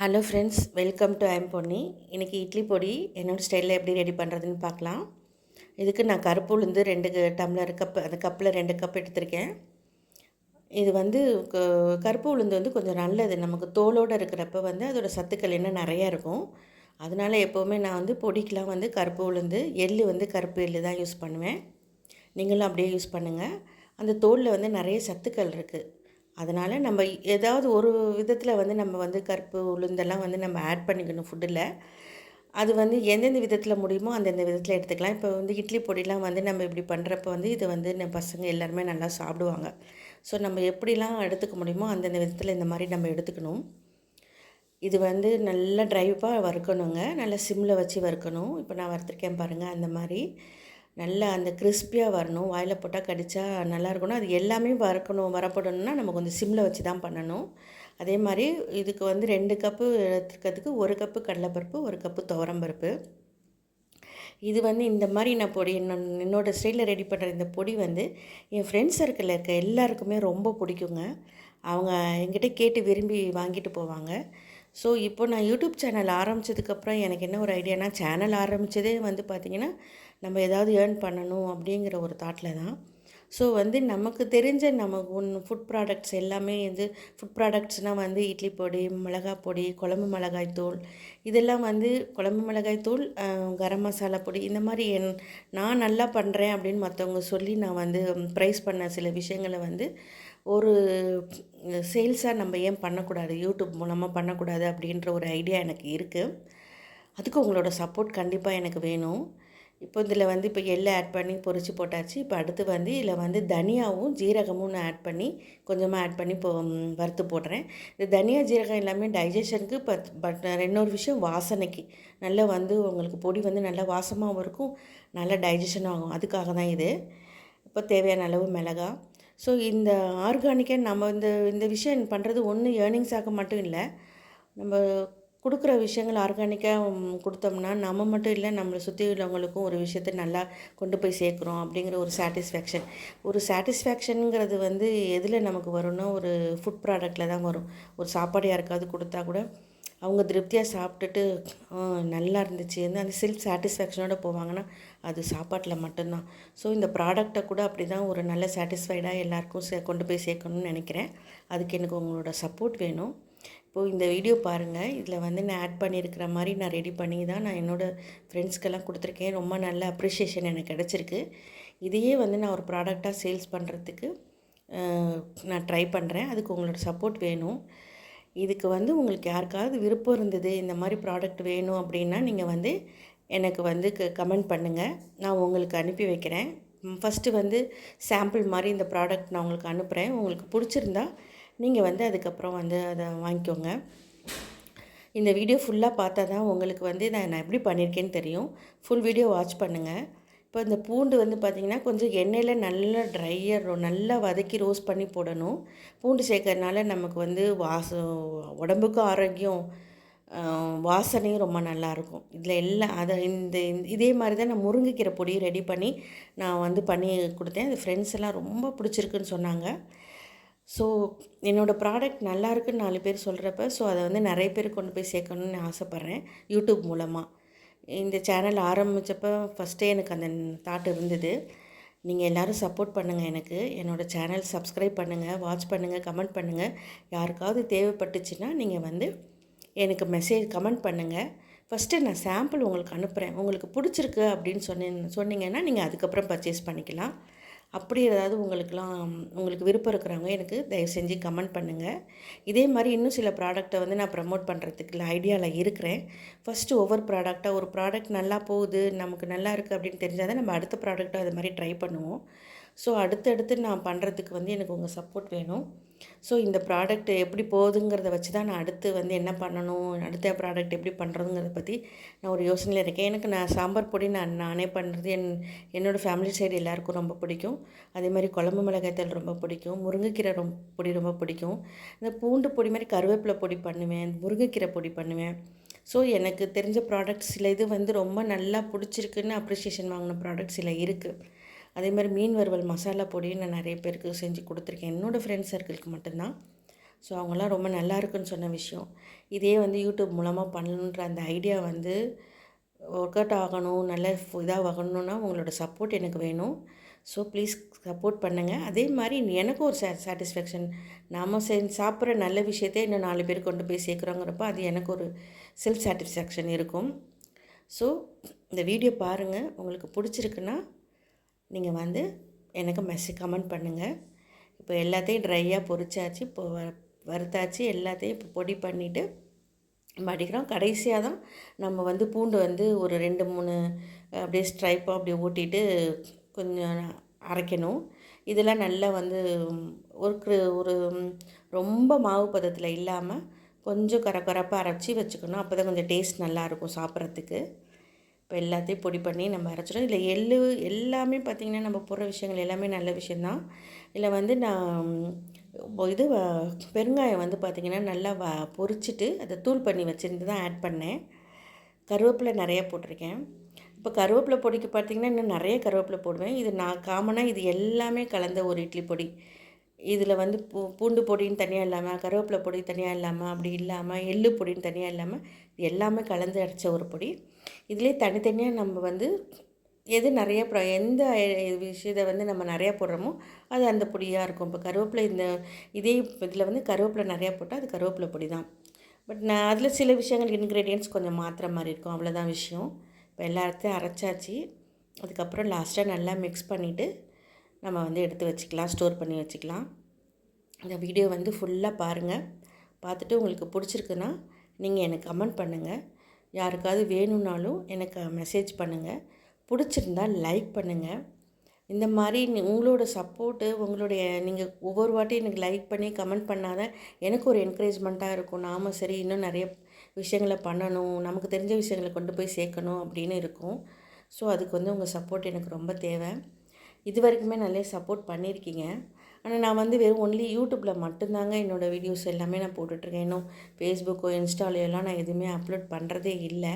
Hello friends welcome to I'm Ponni இன்றைக்கி இட்லி பொடி என்னோடய ஸ்டைலில் எப்படி ரெடி பண்ணுறதுன்னு பார்க்கலாம். இதுக்கு நான் கருப்பு உளுந்து ரெண்டு க- டம்ளர் கப் அந்த கப்பில் ரெண்டு கப் எடுத்திருக்கேன். இது வந்து க- கருப்பு உளுந்து வந்து கொஞ்சம் நல்லது. நமக்கு தோலோடு இருக்கிறப்ப வந்து அதோடய சத்துக்கள் இன்னும் நிறையா இருக்கும். அதனால் எப்போவுமே நான் வந்து பொடிக்கெலாம் வந்து கருப்பு உளுந்து எள் வந்து கருப்பு எள்ளு தான் யூஸ் பண்ணுவேன். நீங்களும் அப்படியே யூஸ் பண்ணுங்கள் அந்த தோலில் வந்து நிறைய சத்துக்கள் இருக்குது அதனால் நம்ம ஏதாவது ஒரு விதத்தில் வந்து நம்ம வந்து கருப்பு உளுந்தெல்லாம் வந்து நம்ம ஆட் பண்ணிக்கணும் ஃபுட்டில் அது வந்து எந்தெந்த விதத்தில் முடியுமோ அந்தந்த விதத்தில் எடுத்துக்கலாம். இப்போ வந்து இட்லி பொடிலாம் வந்து நம்ம இப்படி பண்ணுறப்ப வந்து இது வந்து நம்ம பசங்க எல்லாருமே நல்லா சாப்பிடுவாங்க. ஸோ நம்ம எப்படிலாம் எடுத்துக்க முடியுமோ அந்தந்த விதத்தில் இந்த மாதிரி நம்ம எடுத்துக்கணும். இது வந்து நல்லா ட்ரைவாக வறுக்கணுங்க. நல்லா சிம்மில் வச்சு வறுக்கணும். இப்போ நான் வறுத்துருக்கேன் பாருங்கள் அந்த மாதிரி. நல்லா அந்த கிறிஸ்பியாக வரணும். வாயில் போட்டால் கடித்தா நல்லா இருக்கணும் அது எல்லாமே வறக்கணும் வரப்படணும்னா நம்ம கொஞ்சம் சிம்மில் வச்சு தான் பண்ணணும். அதே மாதிரி இதுக்கு வந்து ரெண்டு கப்பு எடுத்துக்கிறதுக்கு ஒரு கப்பு கடலைப்பருப்பு ஒரு கப்பு துவரம்பருப்பு. இது வந்து இந்த மாதிரி நான் பொடி என்ன என்னோடய ஸ்டைலில் ரெடி பண்ணுற இந்த பொடி வந்து என் ஃப்ரெண்ட்ஸ் சர்க்கிளில் இருக்க எல்லாருக்குமே ரொம்ப பிடிக்குங்க. அவங்க என்கிட்ட கேட்டு விரும்பி வாங்கிட்டு போவாங்க. ஸோ இப்போ நான் யூடியூப் சேனல் ஆரம்பித்ததுக்கப்புறம் எனக்கு என்ன ஒரு ஐடியானா சேனல் ஆரம்பித்ததே வந்து பார்த்திங்கன்னா நம்ம ஏதாவது ஏர்ன் பண்ணணும் அப்படிங்கிற ஒரு தாட்டில் தான். ஸோ வந்து நமக்கு தெரிஞ்ச நமக்கு ஒன் ஃபுட் ப்ராடக்ட்ஸ் எல்லாமே வந்து ஃபுட் ப்ராடக்ட்ஸ்னால் வந்து இட்லி பொடி மிளகாய் பொடி குழம்பு மிளகாய் தூள். இதெல்லாம் வந்து குழம்பு மிளகாய் தூள் கரம் மசாலா பொடி இந்த மாதிரி என் நான் நல்லா பண்ணுறேன் அப்படின்னு மற்றவங்க சொல்லி நான் வந்து ப்ரைஸ் பண்ண சில விஷயங்களை வந்து ஒரு சேல்ஸாக நம்ம ஏன் பண்ணக்கூடாது? யூடியூப் மூலமாக பண்ணக்கூடாது அப்படின்ற ஒரு ஐடியா எனக்கு இருக்குது அதுக்கு உங்களோட சப்போர்ட் கண்டிப்பாக எனக்கு வேணும். இப்போ இதில் வந்து இப்போ எள்ளை ஆட் பண்ணி பொரிச்சு போட்டாச்சு. இப்போ அடுத்து வந்து இதில் வந்து தனியாவும் ஜீரகமும் நான் ஆட் பண்ணி கொஞ்சமாக ஆட் பண்ணி இப்போ வறுத்து போடுறேன். இந்த தனியா ஜீரகம் எல்லாமே டைஜஷனுக்கு பட் பட் இன்னொரு விஷயம் வாசனைக்கு. நல்லா வந்து உங்களுக்கு பொடி வந்து நல்லா வாசமாகவும் இருக்கும். நல்லா டைஜஷன் ஆகும். அதுக்காக தான் இது. இப்போ தேவையான அளவு மிளகா ஸோ இந்த ஆர்கானிக்காக நம்ம இந்த இந்த விஷயம் பண்ணுறது ஒன்று ஏர்னிங்ஸாக மட்டும் இல்லை. நம்ம கொடுக்குற விஷயங்கள் ஆர்கானிக்காக கொடுத்தோம்னா நம்ம மட்டும் இல்லை நம்மளை சுற்றி உள்ளவங்களுக்கும் ஒரு விஷயத்தை நல்லா கொண்டு போய் சேர்க்குறோம் அப்படிங்கிற ஒரு சாட்டிஸ்ஃபேக்ஷன் ஒரு சாட்டிஸ்ஃபேக்ஷனுங்கிறது வந்து எதில் நமக்கு வரும்னா ஒரு ஃபுட் ப்ராடக்டில் தான் வரும். ஒரு சாப்பாடு யாருக்காவது கொடுத்தா கூட அவங்க திருப்தியாக சாப்பிட்டுட்டு நல்லா இருந்துச்சு அந்த செல்ஃப் சாட்டிஸ்ஃபேக்ஷனோட போவாங்கன்னா அது சாப்பாட்டில் மட்டும்தான். ஸோ இந்த ப்ராடக்டை கூட அப்படி தான் ஒரு நல்ல சாட்டிஸ்ஃபைடாக எல்லாருக்கும் சே கொண்டு போய் சேர்க்கணும்னு நினைக்கிறேன். அதுக்கு எனக்கு உங்களோட சப்போர்ட் வேணும். இப்போது இந்த வீடியோ பாருங்கள் இதில் வந்து நான் ஆட் பண்ணியிருக்கிற மாதிரி நான் ரெடி பண்ணி தான் நான் என்னோடய ஃப்ரெண்ட்ஸ்க்கெல்லாம் கொடுத்துருக்கேன். ரொம்ப நல்ல அப்ரிஷியேஷன் எனக்கு கிடச்சிருக்கு. இதையே வந்து நான் ஒரு ப்ராடக்டாக சேல்ஸ் பண்ணுறதுக்கு நான் ட்ரை பண்ணுறேன் அதுக்கு உங்களோட சப்போர்ட் வேணும். இதுக்கு வந்து உங்களுக்கு யாருக்காவது விருப்பம் இருந்தது இந்த மாதிரி ப்ராடக்ட் வேணும் அப்படின்னா நீங்கள் வந்து எனக்கு வந்து க கமெண்ட் பண்ணுங்கள் நான் உங்களுக்கு அனுப்பி வைக்கிறேன். ஃபஸ்ட்டு வந்து சாம்பிள் மாதிரி இந்த ப்ராடக்ட் நான் உங்களுக்கு அனுப்புகிறேன் உங்களுக்கு பிடிச்சிருந்தா நீங்கள் வந்து அதுக்கப்புறம் வந்து அதை வாங்கிக்கோங்க. இந்த வீடியோ ஃபுல்லாக பார்த்தா தான் உங்களுக்கு வந்து நான் நான் எப்படி பண்ணியிருக்கேன்னு தெரியும். ஃபுல் வீடியோ வாட்ச் பண்ணுங்கள் இப்போ இந்த பூண்டு வந்து பார்த்திங்கன்னா கொஞ்சம் எண்ணெயில் நல்லா ட்ரையாக நல்லா வதக்கி ரோஸ்ட் பண்ணி போடணும். பூண்டு சேர்க்கறதுனால நமக்கு வந்து வாசம் உடம்புக்கும் ஆரோக்கியம் வாசனையும் ரொம்ப நல்லாயிருக்கும் இதில் எல்லாம் அதை இந்த இந்த- இதே மாதிரி தான் நான் முருங்கைக்கீரை பொடியும் ரெடி பண்ணி நான் வந்து பண்ணி கொடுத்தேன். அது ஃப்ரெண்ட்ஸ் எல்லாம் ரொம்ப பிடிச்சிருக்குன்னு சொன்னாங்க. ஸோ என்னோடய ப்ராடக்ட் நல்லா இருக்குன்னு நாலு பேர் சொல்கிறப்ப ஸோ அதை வந்து நிறைய பேர் கொண்டு போய் சேர்க்கணும்னு ஆசைப்பட்றேன் யூடியூப் மூலமாக இந்த சேனல் ஆரம்பித்தப்போ ஃபஸ்ட்டே எனக்கு அந்த தாட் இருந்தது. நீங்கள் எல்லோரும் சப்போர்ட் பண்ணுங்கள் எனக்கு. என்னோடய சேனல் சப்ஸ்கிரைப் பண்ணுங்கள் வாட்ச் பண்ணுங்கள் கமெண்ட் பண்ணுங்கள் யாருக்காவது தேவைப்பட்டுச்சுன்னா நீங்கள் வந்து எனக்கு மெசேஜ் கமெண்ட் பண்ணுங்கள் ஃபஸ்ட்டு நான் சாம்பிள் உங்களுக்கு அனுப்புகிறேன் உங்களுக்கு பிடிச்சிருக்கு அப்படின்னு சொன்னேன் சொன்னீங்கன்னா நீங்கள் அதுக்கப்புறம் பர்ச்சேஸ் பண்ணிக்கலாம். அப்படி ஏதாவது உங்களுக்குலாம் உங்களுக்கு விருப்பம் இருக்கிறவங்க எனக்கு தயவு செஞ்சு கமெண்ட் பண்ணுங்கள் இதே மாதிரி இன்னும் சில ப்ராடக்ட்டை வந்து நான் ப்ரமோட் பண்ணுறதுக்கு ஐடியாவில் இருக்கிறேன். ஃபஸ்ட்டு ஒவ்வொரு ப்ராடக்டாக ஒரு ப்ராடக்ட் நல்லா போகுது நமக்கு நல்லா இருக்குது அப்படின்னு தெரிஞ்சால் தான் நம்ம அடுத்த ப்ராடக்ட்டை அது மாதிரி ட்ரை பண்ணுவோம். ஸோ அடுத்தடுத்து நான் பண்ணுறதுக்கு வந்து எனக்கு உங்கள் சப்போர்ட் வேணும். ஸோ இந்த ப்ராடக்ட் எப்படி போகுதுங்கிறத வச்சு தான் நான் அடுத்து வந்து என்ன பண்ணணும் அடுத்த ப்ராடக்ட் எப்படி பண்ணுறதுங்கிறத பற்றி நான் ஒரு யோசனையில் இருக்கேன். எனக்கு நான் சாம்பார் பொடி நான் நானே பண்ணுறது என் என்னோடய ஃபேமிலி சைடு எல்லாருக்கும் ரொம்ப பிடிக்கும். அதே மாதிரி குழம்பு மிளகாய்த்தல் ரொம்ப பிடிக்கும். முருங்கைக்கீரை ரொம்ப பொடி ரொம்ப பிடிக்கும். இந்த பூண்டு பொடி மாதிரி கருவேப்பிலை பொடி பண்ணுவேன் முருங்கைக்கீரை பொடி பண்ணுவேன். ஸோ எனக்கு தெரிஞ்ச ப்ராடக்ட்ஸ் சில இது வந்து ரொம்ப நல்லா பிடிச்சிருக்குன்னு அப்ரிஷியேஷன் வாங்கின ப்ராடக்ட்ஸ் சில இருக்குது அதே மாதிரி மீன் வறுவல் மசாலா பொடியும் நான் நிறைய பேருக்கு செஞ்சு கொடுத்துருக்கேன். என்னோடய ஃப்ரெண்ட்ஸ் சர்க்கிளுக்கு மட்டும்தான். ஸோ அவங்களாம் ரொம்ப நல்லா இருக்குன்னு சொன்ன விஷயம். இதே வந்து யூடியூப் மூலமாக பண்ணணுன்ற அந்த ஐடியா வந்து ஒர்க் அவுட் ஆகணும் நல்ல இதாக ஆகணும்னா உங்களோட சப்போர்ட் எனக்கு வேணும். ஸோ ப்ளீஸ் சப்போர்ட் பண்ணுங்கள் அதே மாதிரி எனக்கும் ஒரு சே சாட்டிஸ்ஃபேக்ஷன் நாம் செஞ்சு சாப்பிட்ற நல்ல விஷயத்தை இன்னும் நாலு பேர் கொண்டு போய் சேர்க்குறோங்கிறப்ப அது எனக்கு ஒரு செல்ஃப் சாட்டிஸ்ஃபேக்ஷன் இருக்கும். ஸோ இந்த வீடியோ பாருங்கள் உங்களுக்கு பிடிச்சிருக்குன்னா நீங்கள் வந்து எனக்கு மெசேஜ் கமெண்ட் பண்ணுங்கள் இப்போ எல்லாத்தையும் ட்ரையாக பொரிச்சாச்சு இப்போ வ வறுத்தாச்சு எல்லாத்தையும் இப்போ பொடி பண்ணிவிட்டு மடிக்கிறோம் கடைசியாக தான் நம்ம வந்து பூண்டு வந்து ஒரு ரெண்டு மூணு அப்படியே ஸ்ட்ரைப்பாக அப்படியே ஓட்டிட்டு கொஞ்சம் அரைக்கணும். இதெல்லாம் நல்லா வந்து ஒரு ஒரு ரொம்ப மாவு பதத்தில் இல்லாமல் கொஞ்சம் கரக்கரப்பாக அரைச்சி வச்சுக்கணும். அப்போ தான் கொஞ்சம் டேஸ்ட் நல்லாயிருக்கும் சாப்பிட்றதுக்கு. இப்போ எல்லாத்தையும் பொடி பண்ணி நம்ம அரைச்சிடும் இல்லை எள்ளு எல்லாமே பார்த்திங்கன்னா நம்ம போடுற விஷயங்கள் எல்லாமே நல்ல விஷயந்தான். இதில் வந்து நான் இது பெருங்காயம் வந்து பார்த்திங்கன்னா நல்லா வ பொரிச்சிட்டு அதை தூள் பண்ணி வச்சுருந்து தான் ஆட் பண்ணேன். கருவேப்பிலை நிறைய போட்டிருக்கேன். இப்போ கருவேப்பிலை பொடிக்கு பார்த்திங்கன்னா இன்னும் நிறைய கருவேப்பிலை போடுவேன். இது நான் காமனாக இது எல்லாமே கலந்த ஒரு இட்லி பொடி. இதில் வந்து பூ பூண்டு பொடின்னு தனியாக இல்லாமல் கருவேப்பிலை பொடி தனியாக இல்லாமல் அப்படி இல்லாமல் எள்ளு பொடின்னு தனியாக இல்லாமல் இது எல்லாமே கலந்து அடித்த ஒரு பொடி. இதிலே தனித்தனியாக நம்ம வந்து எது நிறைய எந்த விஷயத்தை வந்து நம்ம நிறையா போடுறோமோ அது அந்த பொடியாக இருக்கும். இப்போ கருவேப்பிலை இந்த இதே இதில் வந்து கருவேப்பிலை நிறையா போட்டால் அது கருவேப்பிலை பொடி தான். பட் நான் அதில் சில விஷயங்கள் இன்க்ரீடியன்ட்ஸ் கொஞ்சம் மாற்றுற மாதிரி இருக்கும். அவ்வளோதான் விஷயம். இப்போ எல்லாத்தையும் அரைச்சாச்சு. அதுக்கப்புறம் லாஸ்ட்டாக நல்லா மிக்ஸ் பண்ணிவிட்டு நம்ம வந்து எடுத்து வச்சுக்கலாம் ஸ்டோர் பண்ணி வச்சுக்கலாம். இந்த வீடியோ வந்து ஃபுல்லாக பாருங்கள் பார்த்துட்டு உங்களுக்கு பிடிச்சிருக்குன்னா நீங்கள் எனக்கு கமெண்ட் பண்ணுங்கள் யாருக்காவது வேணும்னாலும் எனக்கு மெசேஜ் பண்ணுங்கள் பிடிச்சிருந்தால் லைக் பண்ணுங்கள் இந்த மாதிரி உங்களோட சப்போர்ட்டு உங்களுடைய நீங்கள் ஒவ்வொரு வாட்டியும் எனக்கு லைக் பண்ணி கமெண்ட் பண்ணாத எனக்கு ஒரு என்கரேஜ்மெண்ட்டாக இருக்கும். நாம் சரி இன்னும் நிறைய விஷயங்களை பண்ணணும். நமக்கு தெரிஞ்ச விஷயங்களை கொண்டு போய் சேர்க்கணும் அப்படின்னு இருக்கும். ஸோ அதுக்கு வந்து உங்கள் சப்போர்ட் எனக்கு ரொம்ப தேவை. இது வரைக்குமே நல்லா சப்போர்ட் பண்ணியிருக்கீங்க. ஆனால் நான் வந்து வெறும் ஒன்லி யூடியூப்பில் மட்டும்தாங்க என்னோடய வீடியோஸ் எல்லாமே நான் போட்டுட்ருக்கேன். இன்னும் ஃபேஸ்புக்கோ இன்ஸ்டாலையெல்லாம் நான் எதுவுமே அப்லோட் பண்ணுறதே இல்லை.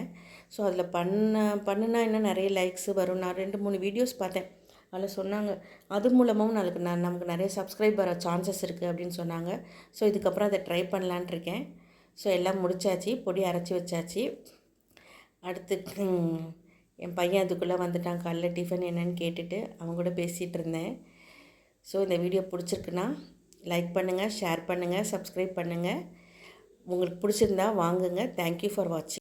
ஸோ அதில் பண்ண பண்ணுனா இன்னும் நிறைய லைக்ஸ் வரும். நான் ரெண்டு மூணு வீடியோஸ் பார்த்தேன். அதில் சொன்னாங்க அது மூலமாகவும் நாளைக்கு நான் நமக்கு நிறைய சப்ஸ்கிரைப் வர சான்சஸ் இருக்குது அப்படின்னு சொன்னாங்க. ஸோ இதுக்கப்புறம் அதை ட்ரை பண்ணலான் இருக்கேன் ஸோ எல்லாம் முடிச்சாச்சு பொடி அரைச்சி வச்சாச்சு. அடுத்து என் பையன் அதுக்குள்ளே வந்துட்டான் காலைல டிஃபன் என்னன்னு கேட்டுட்டு அவங்க கூட பேசிகிட்டு இருந்தேன். ஸோ இந்த வீடியோ பிடிச்சிருக்குன்னா லைக் பண்ணுங்கள் ஷேர் பண்ணுங்கள் சப்ஸ்கிரைப் பண்ணுங்கள் உங்களுக்கு பிடிச்சிருந்தா வாங்குங்க. தேங்க்யூ ஃபார் வாட்சிங்